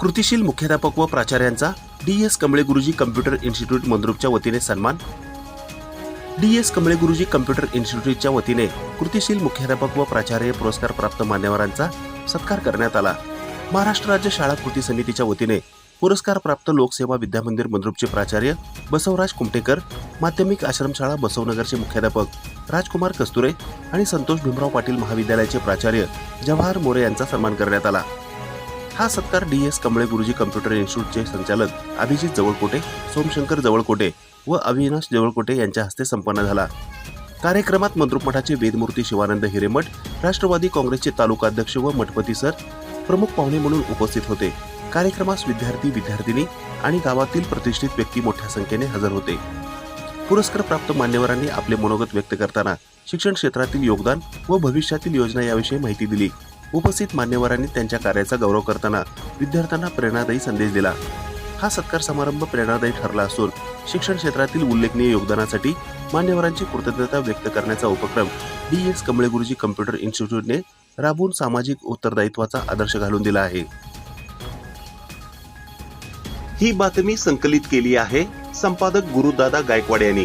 कृतिशील मुख्याध्यापक व प्राचार्यांचा डी एस कमळे गुरुजी कम्प्युटर इन्स्टिट्यूट मंद्रुपच्या वतीने सन्मान. डी एस कमळे गुरुजी कम्प्युटर इन्स्टिट्यूटच्या वतीने कृतिशील मुख्याध्यापक व प्राचार्य पुरस्कार प्राप्त मान्यवरांचा सत्कार करण्यात आला. महाराष्ट्र राज्य शाळा कृती समितीच्या वतीने पुरस्कार प्राप्त लोकसेवा विद्यामंदिर मंद्रुपचे प्राचार्य बसवराज कुमटेकर माध्यमिक आश्रमशाळा बसवनगरचे मुख्याध्यापक राजकुमार कस्तुरे आणि संतोष भीमराव पाटील महाविद्यालयाचे प्राचार्य जवाहर मोरे यांचा सन्मान करण्यात आला. हा सत्कार डी एस कमळे गुरुजी कम्प्युटर इन्स्टिट्यूटचे संचालक अभिजित जवळकोटे सोमशंकर जवळकोटे व अविनाश जवळकोटे यांच्या हस्ते संपन्न झाला. कार्यक्रमात मंद्रुप मठाचे वेदमूर्ती शिवानंद हिरेमठ राष्ट्रवादी काँग्रेसचे तालुका अध्यक्ष व मठपती सर प्रमुख पाहुणे म्हणून उपस्थित होते. कार्यक्रमास विद्यार्थी विद्यार्थिनी आणि गावातील प्रतिष्ठित व्यक्ती मोठ्या संख्येने हजर होते. पुरस्कार प्राप्त मान्यवरांनी आपले मनोगत व्यक्त करताना शिक्षण क्षेत्रातील योगदान व भविष्यातील योजना याविषयी माहिती दिली. उपस्थित मान्यवरांनी त्यांच्या कार्याचा गौरव करताना विद्यार्थ्यांना प्रेरणादायी संदेश दिला. हा सत्कार समारंभ प्रेरणादायी ठरला असून शिक्षण क्षेत्रातील उल्लेखनीय योगदानासाठी मान्यवरांची कृतज्ञता व्यक्त करण्याचा उपक्रम डी एस कमळे गुरुजी कम्प्युटर इन्स्टिट्यूटने राबवून सामाजिक उत्तरदायित्वाचा आदर्श घालून दिला आहे. ही बातमी संकलित केली आहे संपादक गुरुदादा गायकवाड यांनी.